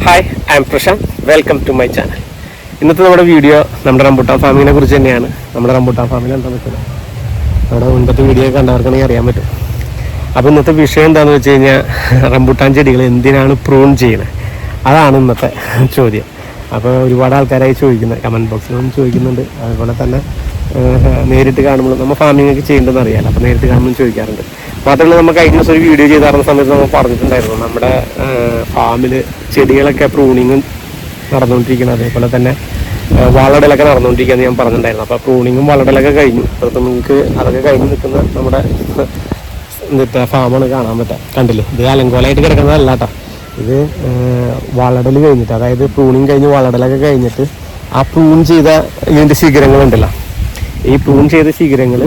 Hi I am Prashanth welcome to my channel ഇന്നത്തെ നമ്മുടെ video നമ്മുടെ റംബുട്ടാൻ ഫാമിനെ കുറിച്ച് തന്നെയാണ്. നമ്മുടെ റംബൂട്ടാൻ ഫാമിൽ എന്താ പറ്റുന്നത് നമ്മുടെ മുൻപത്തെ വീഡിയോ കണ്ടവർക്കാണെങ്കിൽ അറിയാൻ പറ്റും. അപ്പോൾ ഇന്നത്തെ വിഷയം എന്താണെന്ന് വെച്ച് കഴിഞ്ഞാൽ റംബുട്ടാൻ ചെടികൾ എന്തിനാണ് പ്രൂൺ ചെയ്യുന്നത്? അതാണ് ഇന്നത്തെ ചോദ്യം. അപ്പോൾ ഒരുപാട് ആൾക്കാരായി ചോദിക്കുന്നത് കമന്റ് ബോക്സിലും ചോദിക്കുന്നുണ്ട്. അതുപോലെ തന്നെ നേരിട്ട് കാണുമ്പോൾ നമ്മൾ ഫാമിംഗ് ഒക്കെ ചെയ്യേണ്ടതെന്ന് അറിയാമല്ലോ അപ്പോൾ നേരിട്ട് കാണുമ്പോൾ ചോദിക്കാറുണ്ട്. മാത്രമല്ല നമ്മൾ കഴിഞ്ഞ ദിവസം ഒരു വീഡിയോ ചെയ്താറുന്ന സമയത്ത് നമ്മൾ പറഞ്ഞിട്ടുണ്ടായിരുന്നു. നമ്മുടെ ഫാമിൽ ചെടികളൊക്കെ പ്രൂണിങ്ങും നടന്നുകൊണ്ടിരിക്കുന്നത് അതേപോലെ തന്നെ വളടലൊക്കെ നടന്നുകൊണ്ടിരിക്കുകയെന്ന് ഞാൻ പറഞ്ഞിട്ടുണ്ടായിരുന്നു. അപ്പോൾ പ്രൂണിങ്ങും വളടലൊക്കെ കഴിഞ്ഞു. അപ്പോൾ നിങ്ങൾക്ക് അതൊക്കെ കഴിഞ്ഞ് നിൽക്കുന്ന നമ്മുടെ എന്താ ഫാമാണ് കാണാൻ പറ്റുക കണ്ടില്ലേ? ഇത് അലങ്കോലമായിട്ട് കിടക്കുന്നതല്ല കേട്ടോ ഇത് വളടൽ കഴിഞ്ഞിട്ട് അതായത് പ്രൂണിങ് കഴിഞ്ഞ് വളടലൊക്കെ കഴിഞ്ഞിട്ട് ആ പ്രൂൺ ചെയ്ത ഇതിന്റെ ശിഖരങ്ങളുണ്ടല്ലോ. ഈ പ്രൂൺ ചെയ്ത ശിഖരങ്ങൾ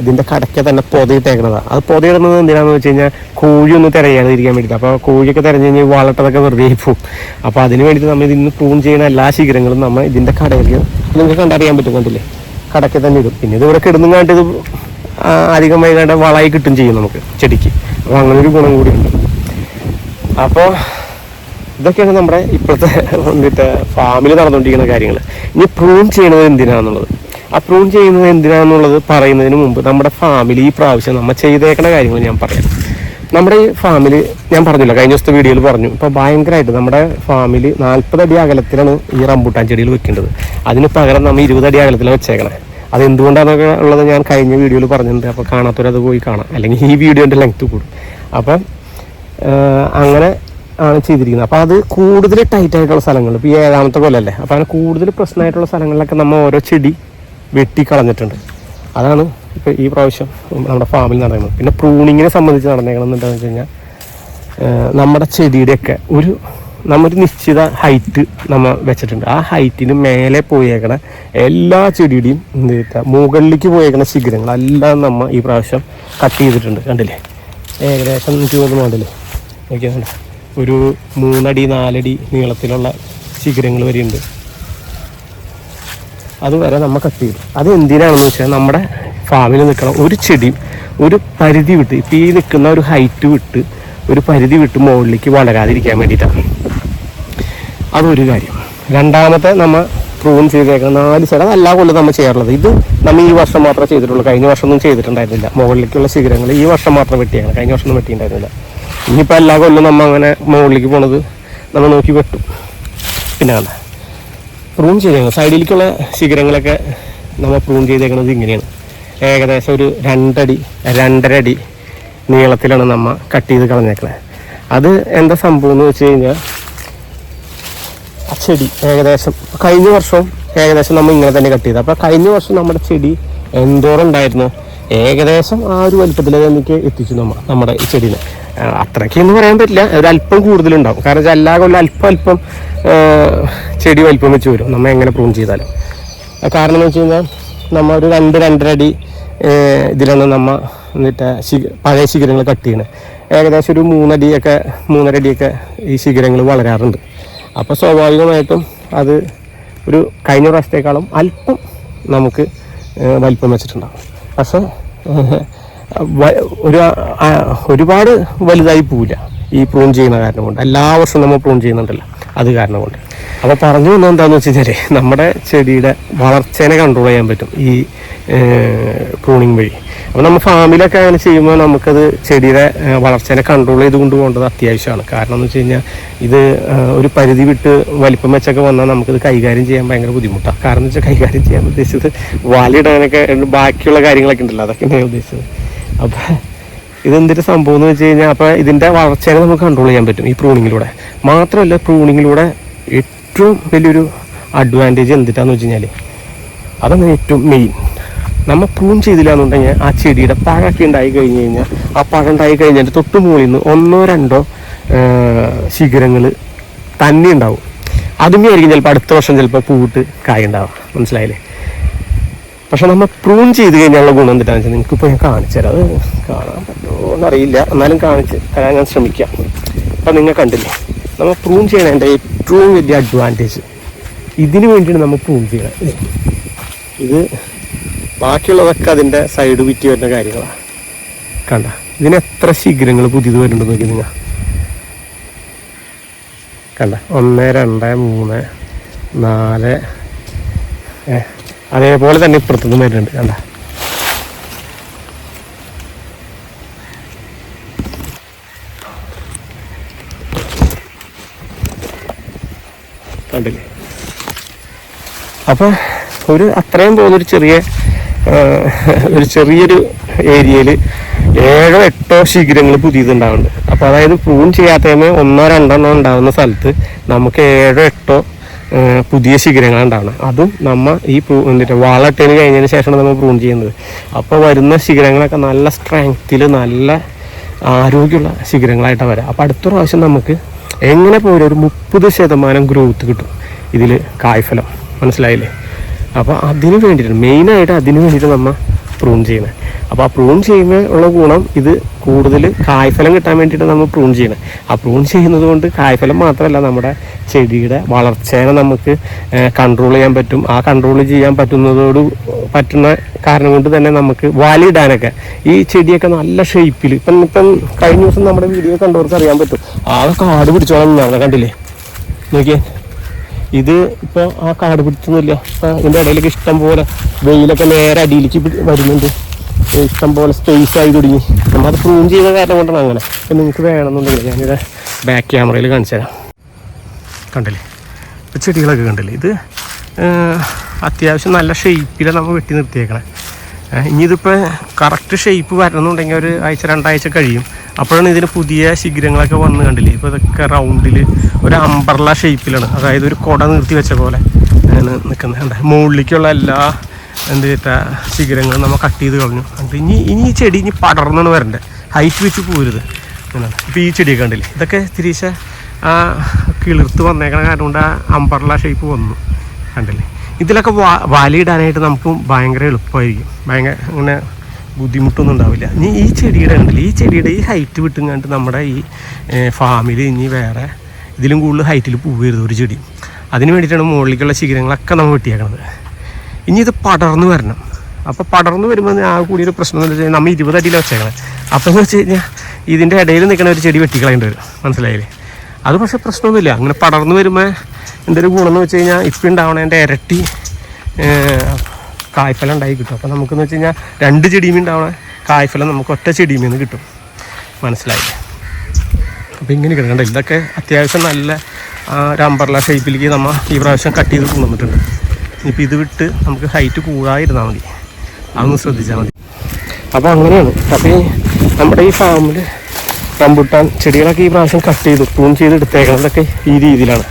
ഇതിന്റെ കടയ്ക്ക് തന്നെ പൊതയിട്ടേക്കണതാണ് അത് പൊതയിടുന്നത് എന്തിനാണെന്ന് വെച്ച് കഴിഞ്ഞാൽ കോഴി ഒന്ന് തിരയാതിരിക്കാൻ വേണ്ടിയിട്ട്. അപ്പോൾ കോഴിയൊക്കെ തിരഞ്ഞു കഴിഞ്ഞാൽ വളട്ടതൊക്കെ വെറുതെ പോകും അപ്പോൾ അതിന് വേണ്ടിയിട്ട് നമ്മൾ ഇതിന്ന് പ്രൂൺ ചെയ്യുന്ന എല്ലാ ശിഖരങ്ങളും നമ്മൾ ഇതിന്റെ കടയിലേക്ക് നിങ്ങൾക്ക് കണ്ടറിയാൻ പറ്റും കണ്ടില്ലേ? കടയ്ക്ക് തന്നെ ഇടും. പിന്നെ ഇത് ഇവിടെ കിടന്നും കണ്ട് ഇത് അധികം വൈകാണ്ട് വളമായി കിട്ടും ചെയ്യും നമുക്ക് ചെടിക്ക്. അപ്പോൾ അങ്ങനെ ഒരു ഗുണം കൂടിയുണ്ട്. അപ്പോൾ ഇതൊക്കെയാണ് നമ്മുടെ ഇപ്പോഴത്തെ വന്നിട്ട് ഫാമിൽ നടന്നുകൊണ്ടിരിക്കുന്ന കാര്യങ്ങൾ ഇനി പ്രൂൺ ചെയ്യുന്നത് എന്തിനാണെന്നുള്ളത് ആ പ്രൂൺ ചെയ്യുന്നത് എന്തിനാണെന്നുള്ളത് പറയുന്നതിന് മുമ്പ് നമ്മുടെ ഫാമിലി ഈ പ്രാവശ്യം നമ്മൾ ചെയ്തേക്കുന്ന കാര്യങ്ങൾ ഞാൻ പറയാം. നമ്മുടെ ഈ ഫാമിലി ഞാൻ പറഞ്ഞില്ല കഴിഞ്ഞ ദിവസത്തെ വീഡിയോയിൽ പറഞ്ഞു. ഇപ്പോൾ ഭയങ്കരമായിട്ട് നമ്മുടെ ഫാമിലി നാൽപ്പത് അടി അകലത്തിലാണ് ഈ റംബൂട്ടാൻ ചെടിയിൽ വെക്കേണ്ടത്. അതിന് പകരം നമ്മൾ ഇരുപത് അടി അകലത്തിലാണ് വെച്ചേക്കണേ. അത് എന്തുകൊണ്ടാണെന്നൊക്കെ ഉള്ളത് ഞാൻ കഴിഞ്ഞ വീഡിയോയിൽ പറഞ്ഞിട്ടുണ്ട്. അപ്പോൾ കാണാത്തവരത് പോയി കാണാം. അല്ലെങ്കിൽ ഈ വീഡിയോന്റെ ലെങ്ത് കൂടും. അപ്പം അങ്ങനെ ആണ് ചെയ്തിരിക്കുന്നത്. അപ്പോൾ അത് കൂടുതൽ ടൈറ്റ് ആയിട്ടുള്ള സ്ഥലങ്ങൾ. ഇപ്പോൾ ഈ ഏഴാമത്തെ കൊല്ലല്ലേ? അപ്പോൾ അങ്ങനെ കൂടുതൽ പ്രശ്നമായിട്ടുള്ള സ്ഥലങ്ങളിലൊക്കെ നമ്മൾ ഓരോ ചെടി വെട്ടി കളഞ്ഞിട്ടുണ്ട് അതാണ് ഇപ്പോൾ ഈ പ്രാവശ്യം നമ്മുടെ ഫാമിൽ നടക്കുന്നത് പിന്നെ പ്രൂണിങ്ങിനെ സംബന്ധിച്ച് നടന്നേക്കണം എന്താണെന്ന് വെച്ച് കഴിഞ്ഞാൽ നമ്മുടെ ചെടിയുടെയൊക്കെ ഒരു നമ്മൊരു നിശ്ചിത ഹൈറ്റ് നമ്മൾ വെച്ചിട്ടുണ്ട്. ആ ഹൈറ്റിന് മേലെ പോയേക്കണ എല്ലാ ചെടിയുടെയും എന്ത് ചെയ്തിട്ടാ മുകളിലേക്ക് പോയേക്കണ ശിഖരങ്ങളെല്ലാം നമ്മൾ ഈ പ്രാവശ്യം കട്ട് ചെയ്തിട്ടുണ്ട്. കണ്ടില്ലേ? ഏകദേശം എനിക്ക് തോന്നുന്നു മോഡൽ നോക്കിയാൽ ഒരു മൂന്നടി നാലടി നീളത്തിലുള്ള ശിഖരങ്ങൾ വരെയുണ്ട്. അതുവരെ നമ്മൾ കട്ട് അത് എന്തിനാണെന്ന് വെച്ചാൽ നമ്മുടെ ഫാമിൽ നിൽക്കണം ഒരു ചെടി ഒരു പരിധി വിട്ട് ഇപ്പം ഈ നിൽക്കുന്ന ഒരു ഹൈറ്റ് വിട്ട് ഒരു പരിധി വിട്ട് മുകളിലേക്ക് വളരാതിരിക്കാൻ വേണ്ടിയിട്ടാണ്. അതൊരു കാര്യം. രണ്ടാമത്തെ നമ്മൾ പ്രൂൺ ചെയ്തേക്കുന്ന നാല് സ്ഥലം എല്ലാ കൊല്ലം നമ്മൾ ചെയ്യാറുള്ളത്. ഇത് നമ്മൾ ഈ വർഷം മാത്രമേ ചെയ്തിട്ടുള്ളൂ. കഴിഞ്ഞ വർഷം ഒന്നും ചെയ്തിട്ടുണ്ടായിരുന്നില്ല. മുകളിലേക്കുള്ള ശിഖരങ്ങൾ ഈ വർഷം മാത്രം വെട്ടിയാണ്. കഴിഞ്ഞ വർഷം ഒന്നും വെട്ടിയിട്ടുണ്ടായിരുന്നില്ല. ഇനിയിപ്പോൾ എല്ലാ കൊല്ലം നമ്മൾ അങ്ങനെ മുകളിലേക്ക് പോണത് നമ്മൾ നോക്കി വെട്ടും. പിന്നെ പ്രൂൺ ചെയ്തേക്കുന്നത്. സൈഡിലേക്കുള്ള ശിഖരങ്ങളൊക്കെ നമ്മൾ പ്രൂൺ ചെയ്തേക്കുന്നത് ഇങ്ങനെയാണ്. ഏകദേശം ഒരു രണ്ടടി രണ്ടര അടി നീളത്തിലാണ് നമ്മൾ കട്ട് ചെയ്ത് കളഞ്ഞേക്കുന്നത് അത് എന്താ സംഭവം എന്ന് വെച്ച് കഴിഞ്ഞാൽ ചെടി ഏകദേശം കഴിഞ്ഞ വർഷവും ഏകദേശം നമ്മൾ ഇങ്ങനെ തന്നെ കട്ട് ചെയ്തത് അപ്പോൾ കഴിഞ്ഞ വർഷം നമ്മുടെ ചെടി എന്തോരം ഉണ്ടായിരുന്നു? ഏകദേശം ആ ഒരു വലിപ്പത്തിലേക്ക് എത്തിച്ചു നമ്മൾ നമ്മുടെ ചെടീനെ. അത്രയ്ക്കൊന്നും പറയാൻ പറ്റില്ല. ഒരു അല്പം കൂടുതലുണ്ടാവും. കാരണം വെച്ചാൽ എല്ലാ കൊല്ലം അല്പം അല്പം ചെടി വലിപ്പം വെച്ച് വരും. നമ്മൾ എങ്ങനെ പ്രൂൺ ചെയ്താലും. കാരണം എന്ന് വെച്ച് കഴിഞ്ഞാൽ നമ്മൾ ഒരു രണ്ട് രണ്ടരടി ഇതിലാണ് നമ്മ എന്നിട്ട് ശിഖ പഴയ ശിഖരങ്ങൾ കട്ട് ചെയ്യണത് ഏകദേശം ഒരു മൂന്നടിയൊക്കെ മൂന്നരടിയൊക്കെ ഈ ശിഖരങ്ങൾ വളരാറുണ്ട്. അപ്പോൾ സ്വാഭാവികമായിട്ടും അത് ഒരു കഴിഞ്ഞ പ്രാവശ്യത്തേക്കാളും അല്പം നമുക്ക് വലിപ്പം വെച്ചിട്ടുണ്ടാകും പക്ഷെ ഒരു ഒരുപാട് വലുതായി പോവില്ല. ഈ പ്രൂൺ ചെയ്യുന്ന കാരണം കൊണ്ട്. എല്ലാ വർഷവും നമ്മൾ പ്രൂൺ ചെയ്യുന്നുണ്ടല്ലോ. അത് കാരണം കൊണ്ട്. അപ്പോൾ പറഞ്ഞു വന്നത് എന്താണെന്ന് വെച്ച് കഴിഞ്ഞാൽ നമ്മുടെ ചെടിയുടെ വളർച്ചേനെ കൺട്രോൾ ചെയ്യാൻ പറ്റും ഈ പ്രൂണിങ് വഴി. അപ്പോൾ നമ്മൾ ഫാമിലൊക്കെ അങ്ങനെ ചെയ്യുമ്പോൾ നമുക്കത് ചെടിയുടെ വളർച്ചേനെ കൺട്രോൾ ചെയ്ത് കൊണ്ടുപോകേണ്ടത് അത്യാവശ്യമാണ്. കാരണം എന്ന് വെച്ച് കഴിഞ്ഞാൽ ഇത് ഒരു പരിധി വിട്ട് വലിപ്പം വെച്ചൊക്കെ വന്നാൽ നമുക്കിത് കൈകാര്യം ചെയ്യാൻ ഭയങ്കര ബുദ്ധിമുട്ടാണ്. കാരണം എന്ന് വെച്ചാൽ കൈകാര്യം ചെയ്യാൻ ഉദ്ദേശിച്ചത് വാലിടാനൊക്കെ ബാക്കിയുള്ള കാര്യങ്ങളൊക്കെ ഉണ്ടല്ലോ. അതൊക്കെ ഞാൻ ഉദ്ദേശിച്ചത്. അപ്പോൾ ഇതെന്തൊരു സംഭവം എന്ന് വെച്ച് കഴിഞ്ഞാൽ അപ്പോൾ ഇതിന്റെ വളർച്ചയെ നമുക്ക് കൺട്രോൾ ചെയ്യാൻ പറ്റും ഈ പ്രൂണിങ്ങിലൂടെ മാത്രമല്ല പ്രൂണിങ്ങിലൂടെ ഏറ്റവും വലിയൊരു അഡ്വാന്റേജ് എന്തിട്ടാന്ന് വെച്ച് കഴിഞ്ഞാൽ അതാണ് ഏറ്റവും മെയിൻ നമ്മൾ പ്രൂൺ ചെയ്തില്ല എന്നുണ്ടെങ്കിൽ ആ ചെടിയുടെ പഴമൊക്കെ ഉണ്ടായി കഴിഞ്ഞ് കഴിഞ്ഞാൽ ആ പഴം ഉണ്ടായി കഴിഞ്ഞാൽ തൊട്ട് മുകളിൽ നിന്ന് ഒന്നോ രണ്ടോ ശിഖരങ്ങൾ തന്നെ ഉണ്ടാവും. അതുമേ ആയിരിക്കും ചിലപ്പോൾ അടുത്ത വർഷം ചിലപ്പോൾ പൂവിട്ട് കായ ഉണ്ടാവും മനസ്സിലായില്ലേ? പക്ഷെ നമ്മൾ പ്രൂൺ ചെയ്ത് കഴിഞ്ഞാലുള്ള ഗുണം എന്താണെന്ന് വെച്ചാൽ നിങ്ങൾക്ക് ഇപ്പോൾ ഞാൻ കാണിച്ചു തരാം. അത് കാണാൻ പറ്റുമോ എന്നറിയില്ല എന്നാലും കാണിച്ച് തരാൻ ഞാൻ ശ്രമിക്കാം. അപ്പം നിങ്ങൾ കണ്ടില്ലേ? നമ്മൾ പ്രൂൺ ചെയ്യണതിന്റെ ഏറ്റവും വലിയ അഡ്വാന്റേജ് ഇതിന് വേണ്ടിയാണ് നമ്മൾ പ്രൂൺ ചെയ്യണത് ഇല്ലേ? ഇത് ബാക്കിയുള്ളതൊക്കെ അതിന്റെ സൈഡ് വിറ്റ് വരുന്ന കാര്യങ്ങളാണ്. കണ്ട? ഇതിന് എത്ര ശീഘ്രങ്ങൾ പുതിയത് വരുന്നുണ്ടെന്ന് നോക്കി നിങ്ങൾ കണ്ട? ഒന്ന് രണ്ട് മൂന്ന് നാല് അതേപോലെ തന്നെ ഇപ്പുറത്തുനിന്ന് വരുന്നുണ്ട്. കണ്ട? കണ്ടില്ലേ? അപ്പോൾ ഒരു അത്രയും പോകുന്നൊരു ചെറിയ ഒരു ചെറിയൊരു ഏരിയയിൽ ഏഴോ എട്ടോ ശിഖരങ്ങൾ പുതിയതുണ്ടാവുന്നുണ്ട്. അപ്പോൾ അതായത് പ്രൂൺ ചെയ്യാത്തതിന് ഒന്നോ രണ്ടെണ്ണോ ഉണ്ടാവുന്ന സ്ഥലത്ത് നമുക്ക് ഏഴോ എട്ടോ പുതിയ ശിഖരങ്ങൾ ഉണ്ടാവണം. അതും നമ്മൾ ഈ എന്നിട്ട് വാളട്ടതിന് കഴിഞ്ഞതിന് ശേഷമാണ് നമ്മൾ പ്രൂൺ ചെയ്യുന്നത്. അപ്പോൾ വരുന്ന ശിഖരങ്ങളൊക്കെ നല്ല സ്ട്രെങ്ത്തിൽ നല്ല ആരോഗ്യമുള്ള ശിഖരങ്ങളായിട്ടാണ് വരാം. അപ്പോൾ അടുത്ത പ്രാവശ്യം നമുക്ക് എങ്ങനെ പോലും ഒരു മുപ്പത് ശതമാനം ഗ്രോത്ത് കിട്ടും ഇതിൽ കായ്ഫലം. മനസ്സിലായില്ലേ? അപ്പോൾ അതിന് വേണ്ടിയിട്ട് മെയിനായിട്ട് അതിന് വേണ്ടിയിട്ട് നമ്മൾ പ്രൂൺ ചെയ്യുന്നത് അപ്പോൾ ആ പ്രൂൺ ചെയ്യുമ്പോൾ ഉള്ള ഗുണം ഇത് കൂടുതൽ കായ്ഫലം കിട്ടാൻ വേണ്ടിയിട്ട് നമ്മൾ പ്രൂൺ ചെയ്യണം ആ പ്രൂൺ ചെയ്യുന്നത് കൊണ്ട് കായ്ഫലം മാത്രമല്ല നമ്മുടെ ചെടിയുടെ വളർച്ചേനെ നമുക്ക് കൺട്രോൾ ചെയ്യാൻ പറ്റും. ആ കൺട്രോൾ ചെയ്യാൻ പറ്റുന്നതോട് പറ്റുന്ന കാരണം കൊണ്ട് തന്നെ നമുക്ക് വാലിടാനൊക്കെ. ഈ ചെടിയൊക്കെ നല്ല ഷേപ്പിൽ ഇപ്പം ഇപ്പം കഴിഞ്ഞ ദിവസം നമ്മുടെ വീഡിയോ കണ്ടവർക്ക് അറിയാൻ പറ്റും. ആ കാട് പിടിച്ചോളാം കണ്ടില്ലേ? നോക്കിയേ. ഇത് ഇപ്പോൾ ആ കാട് പിടിച്ചൊന്നുമില്ല. ഇപ്പം ഇതിന്റെ ഇടയിലേക്ക് ഇഷ്ടം പോലെ വെയിലൊക്കെ നേരെ അടിയിലേക്ക് വരുന്നുണ്ട്. ഇഷ്ടം പോലെ സ്പേസ് ആയി തുടങ്ങി. നമ്മളത് പ്രൂവ് ചെയ്ത കാരണം കൊണ്ടാണ് അങ്ങനെ. അപ്പം നിങ്ങൾക്ക് വേണമെന്നുണ്ടെങ്കിൽ ഞാനിത് ബാക്ക് ക്യാമറയിൽ കാണിച്ചു തരാം. കണ്ടില്ലേ? ഇപ്പം ചെടികളൊക്കെ കണ്ടില്ലേ? ഇത് അത്യാവശ്യം നല്ല ഷേപ്പിലാണ് നമ്മൾ വെട്ടി നിർത്തിയേക്കണേ. ഇനിയിതിപ്പോൾ കറക്റ്റ് ഷേപ്പ് വരണമെന്നുണ്ടെങ്കിൽ ഒരു ആഴ്ച രണ്ടാഴ്ച കഴിയും. അപ്പോഴാണ് ഇതിന് പുതിയ ശിഖരങ്ങളൊക്കെ വന്ന് കണ്ടില്ലേ? ഇപ്പോൾ ഇതൊക്കെ റൗണ്ടിൽ ഒരു അമ്പർല ഷേപ്പിലാണ് അതായത് ഒരു കുട നിർത്തി വെച്ച പോലെ ആണ് നിൽക്കുന്നത് മുകളിലേക്കുള്ള എല്ലാ എന്ത് ചെയ്തിട്ടാ ശിഖരങ്ങളും നമ്മൾ കട്ട് ചെയ്ത് കളഞ്ഞു. എന്നിട്ട് ഇനി ഇനി ഈ ചെടി ഇനി പടർന്നാണ് വരണ്ടേ. ഹൈറ്റ് വെച്ച് പോരുത്. അങ്ങനെയാണ് ഇപ്പോൾ ഈ ചെടിയൊക്കെ കണ്ടില്ലേ? ഇതൊക്കെ തിരിച്ച് ആ കിളിർത്ത് വന്നേക്കണ കാരണം കൊണ്ട് ആ അമ്പർല ഷേപ്പ് വന്നു. കണ്ടില്ലേ? ഇതിലൊക്കെ വാ വാലിയിടാനായിട്ട് നമുക്ക് ഭയങ്കര എളുപ്പമായിരിക്കും ഭയങ്കര അങ്ങനെ ബുദ്ധിമുട്ടൊന്നും ഉണ്ടാവില്ല. ഇനി ഈ ചെടിയുടെ ഉണ്ടല്ലോ ഈ ചെടിയുടെ ഈ ഹൈറ്റ് വിട്ടുങ്ങാണ്ട് നമ്മുടെ ഈ ഫാമിൽ ഇനി വേറെ ഇതിലും കൂടുതൽ ഹൈറ്റിൽ പൂവരുത് ഒരു ചെടി. അതിന് വേണ്ടിയിട്ടാണ് മുകളിലേക്കുള്ള ശിഖരങ്ങളൊക്കെ നമ്മൾ വെട്ടിയേക്കണത്. ഇനി ഇത് പടർന്നു വരണം. അപ്പോൾ പടർന്നു വരുമ്പോൾ ആ കൂടിയൊരു പ്രശ്നം എന്ന് വെച്ച് കഴിഞ്ഞാൽ നമ്മൾ ഇരുപത് അടിയിൽ വെച്ചേക്കണം. അപ്പോൾ എന്ന് വെച്ച് കഴിഞ്ഞാൽ ഇതിന്റെ ഇടയിൽ നിൽക്കുന്ന ഒരു ചെടി വെട്ടിക്കളയേണ്ടി വരും. മനസ്സിലായില്ലേ? അത് പക്ഷേ പ്രശ്നമൊന്നുമില്ല. അങ്ങനെ പടർന്നു വരുമ്പോൾ എന്തൊരു ഗുണം എന്ന് വെച്ച് കഴിഞ്ഞാൽ ഇപ്പം ഉണ്ടാവണതിന്റെ ഇരട്ടി കായ്ഫലം ഉണ്ടായി കിട്ടും. അപ്പോൾ നമുക്കെന്ന് വെച്ച് കഴിഞ്ഞാൽ രണ്ട് ചെടിയും ഉണ്ടാവണ. കായ്ഫലം നമുക്ക് ഒറ്റ ചെടിയിൽ നിന്ന് കിട്ടും. മനസ്സിലായില്ലേ? അപ്പോൾ ഇങ്ങനെ കിടക്കണ്ട ഇതൊക്കെ അത്യാവശ്യം നല്ല ഒരു അമ്പർല ഷേപ്പിലേക്ക് നമ്മൾ ഈ പ്രാവശ്യം കട്ട് ചെയ്ത് കൊണ്ടുവന്നിട്ടുണ്ട്. ഇനിയിപ്പോൾ ഇത് വിട്ട് നമുക്ക് ഹൈറ്റ് കൂടാതിരുന്നാൽ മതി. അതൊന്ന് ശ്രദ്ധിച്ചാൽ മതി. അപ്പോൾ അങ്ങനെയാണ്. അപ്പോൾ നമ്മുടെ ഈ ഫാമിൽ റംബുട്ടാൻ ചെടികളൊക്കെ ഈ പ്രാവശ്യം കട്ട് ചെയ്തു പ്രൂൺ ചെയ്ത് എടുത്തേക്കണതൊക്കെ ഈ രീതിയിലാണ്.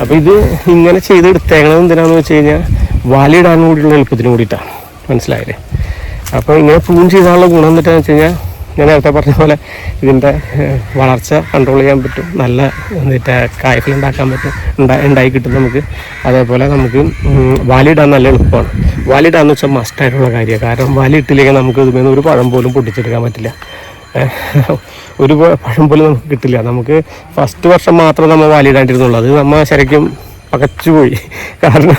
അപ്പോൾ ഇത് ഇങ്ങനെ ചെയ്ത് എടുത്തേക്കണത് എന്തിനാണെന്ന് വെച്ച് കഴിഞ്ഞാൽ വലയിടാൻ കൂടിയുള്ള എളുപ്പത്തിന് കൂടിയിട്ടാണ് മനസ്സിലായില്ലേ? അപ്പോൾ ഇങ്ങനെ പ്രൂൺ ചെയ്താലുള്ള ഗുണം എന്നിട്ടാന്ന് വെച്ച് കഴിഞ്ഞാൽ ഞാൻ നേരത്തെ പറഞ്ഞ പോലെ ഇതിന്റെ വളർച്ച കൺട്രോൾ ചെയ്യാൻ പറ്റും. നല്ല മറ്റേ കായ്ഫലം ഉണ്ടാക്കാൻ പറ്റും. ഉണ്ടാ- ഉണ്ടായി കിട്ടും നമുക്ക്. അതേപോലെ നമുക്ക് വാലിടാൻ നല്ല എളുപ്പമാണ്. വാലിടാന്ന് വെച്ചാൽ മസ്റ്റായിട്ടുള്ള കാര്യമാണ്. കാരണം വാലിട്ടില്ലെങ്കിൽ നമുക്ക് ഇതുമേന്ന് ഒരു പഴം പോലും പൊട്ടിച്ചെടുക്കാൻ പറ്റില്ല. ഒരു പഴം പോലും നമുക്ക് കിട്ടില്ല. നമുക്ക് ഫസ്റ്റ് വർഷം മാത്രം നമ്മൾ വാലിടാണ്ടിരുന്നുള്ളൂ അത് നമ്മൾ ശരിക്കും പകച്ചുപോയി കാരണം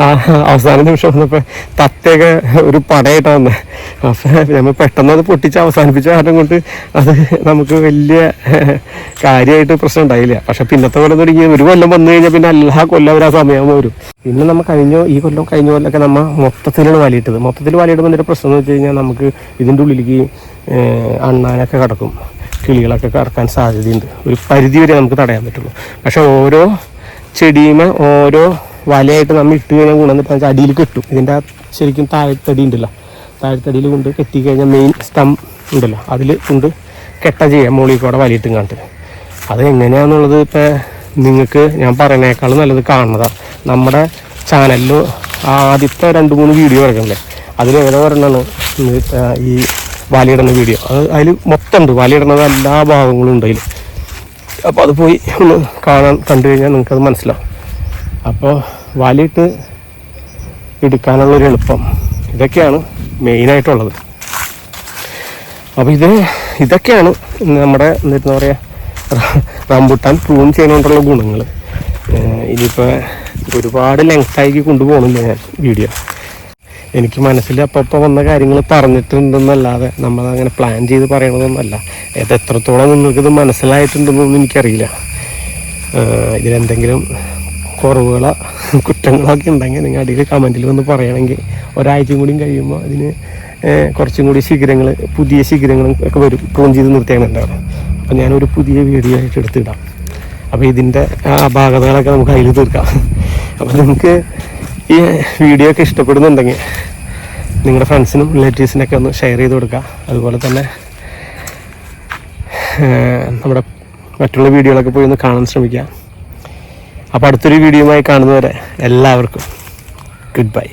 ആ അവസാന നിമിഷം വന്നപ്പോൾ തത്തയൊക്കെ ഒരു പടയായിട്ടാണ് നമ്മൾ പെട്ടെന്ന് അത് പൊട്ടിച്ച് അവസാനിപ്പിച്ച കാരണം കൊണ്ട് അത് നമുക്ക് വലിയ കാര്യമായിട്ട് പ്രശ്നം ഉണ്ടായില്ല. പക്ഷെ പിന്നത്തെ കൊല്ലം തുടങ്ങി ഒരു കൊല്ലം വന്നു കഴിഞ്ഞാൽ പിന്നെ എല്ലാ കൊല്ലം അവർ സമയമാകുമ്പോൾ വരും. പിന്നെ നമ്മൾ കഴിഞ്ഞ ഈ കൊല്ലം കഴിഞ്ഞ കൊല്ലമൊക്കെ നമ്മൾ മൊത്തത്തിലാണ് വാലിയിട്ടത്. മൊത്തത്തിൽ വാലിയിടുമ്പോൾ എന്റെ പ്രശ്നം എന്ന് വെച്ച് കഴിഞ്ഞാൽ നമുക്ക് ഇതിന്റെ ഉള്ളിലേക്ക് അണ്ണാനൊക്കെ കിടക്കും. കിളികളൊക്കെ കറക്കാൻ സാധ്യതയുണ്ട്. ഒരു പരിധി വരെ നമുക്ക് തടയാൻ പറ്റുള്ളൂ. പക്ഷെ ഓരോ ചെടിയുമേ ഓരോ വലയായിട്ട് നമ്മൾ ഇട്ട് കഴിഞ്ഞാൽ ഗുണം എന്ന് പറഞ്ഞാൽ അടിയിൽ കിട്ടും. ഇതിന്റെ ശരിക്കും താഴെത്തടി ഉണ്ടല്ലോ. താഴത്തടിയിൽ കൊണ്ട് കെട്ടിക്കഴിഞ്ഞാൽ മെയിൻ സ്റ്റം ഉണ്ടല്ലോ. അതിൽ കൊണ്ട് കെട്ട ചെയ്യാം. മുകളിൽ കൂടെ വലിയിട്ടും കണ്ടിട്ട് അത് എങ്ങനെയാണെന്നുള്ളത് ഇപ്പോൾ നിങ്ങൾക്ക് ഞാൻ പറയണേക്കാളും നല്ലത് കാണുന്നതാണ് നമ്മുടെ ചാനലിൽ ആദ്യത്തെ രണ്ട് മൂന്ന് വീഡിയോ ഇറക്കണ്ടേ അതിൽ ഏതോ ഒരെണ്ണമാണ് ഈ വാലിയിടുന്ന വീഡിയോ അത് അതിൽ മൊത്തം ഉണ്ട്. വാലിയിടുന്നത് എല്ലാ ഭാഗങ്ങളും ഉണ്ട് അതിൽ. അപ്പോൾ അത് പോയി ഒന്ന് കാണാൻ കണ്ടു കഴിഞ്ഞാൽ നിങ്ങൾക്കത് മനസ്സിലാവും. അപ്പോൾ വാലിയിട്ട് എടുക്കാനുള്ളൊരു എളുപ്പം. ഇതൊക്കെയാണ് മെയിനായിട്ടുള്ളത്. അപ്പോൾ ഇത് ഇതൊക്കെയാണ് നമ്മുടെ എന്താ പറയുക റംബുട്ടാൻ പ്രൂൺ ചെയ്യുന്നതുകൊണ്ടുള്ള ഗുണങ്ങൾ ഇനിയിപ്പോൾ ഒരുപാട് ലെങ്താക്കി കൊണ്ടുപോകണില്ല ഞാൻ വീഡിയോ എനിക്ക് മനസ്സിൽ അപ്പോൾ വന്ന കാര്യങ്ങൾ പറഞ്ഞിട്ടുണ്ടെന്നല്ലാതെ നമ്മളങ്ങനെ പ്ലാൻ ചെയ്ത് പറയണതൊന്നല്ല. ഇത് എത്രത്തോളം നിങ്ങൾക്കിത് മനസ്സിലായിട്ടുണ്ടെന്നൊന്നും എനിക്കറിയില്ല. ഇതിലെന്തെങ്കിലും കുറവുകളോ കുറ്റങ്ങളോ ഒക്കെ ഉണ്ടെങ്കിൽ നിങ്ങൾ അടിയിൽ കമന്റിൽ വന്ന് പറയണമെങ്കിൽ ഒരാഴ്ചയും കൂടിയും കഴിയുമ്പോൾ അതിന് കുറച്ചും കൂടി ശിഖരങ്ങൾ പുതിയ ശിഖരങ്ങളും ഒക്കെ വരും. പ്രൂൺ ചെയ്ത് നിർത്തിയാണുണ്ടാവും അപ്പോൾ ഞാനൊരു പുതിയ വീഡിയോ ആയിട്ട് എടുത്തിടാം. അപ്പോൾ ഇതിന്റെ അപാകതകളൊക്കെ നമുക്ക് അതിൽ തീർക്കാം. അപ്പോൾ നിങ്ങൾക്ക് ഈ വീഡിയോ ഒക്കെ ഇഷ്ടപ്പെടുന്നുണ്ടെങ്കിൽ നിങ്ങളുടെ ഫ്രണ്ട്സിനും റിലേറ്റീവ്സിനൊക്കെ ഒന്ന് ഷെയർ ചെയ്ത് കൊടുക്കുക. അതുപോലെ തന്നെ നമ്മുടെ മറ്റുള്ള വീഡിയോകളൊക്കെ പോയി ഒന്ന് കാണാൻ ശ്രമിക്കുക. അപ്പോൾ അടുത്തൊരു വീഡിയോയുമായി കാണുന്നവരെ എല്ലാവർക്കും ഗുഡ് ബൈ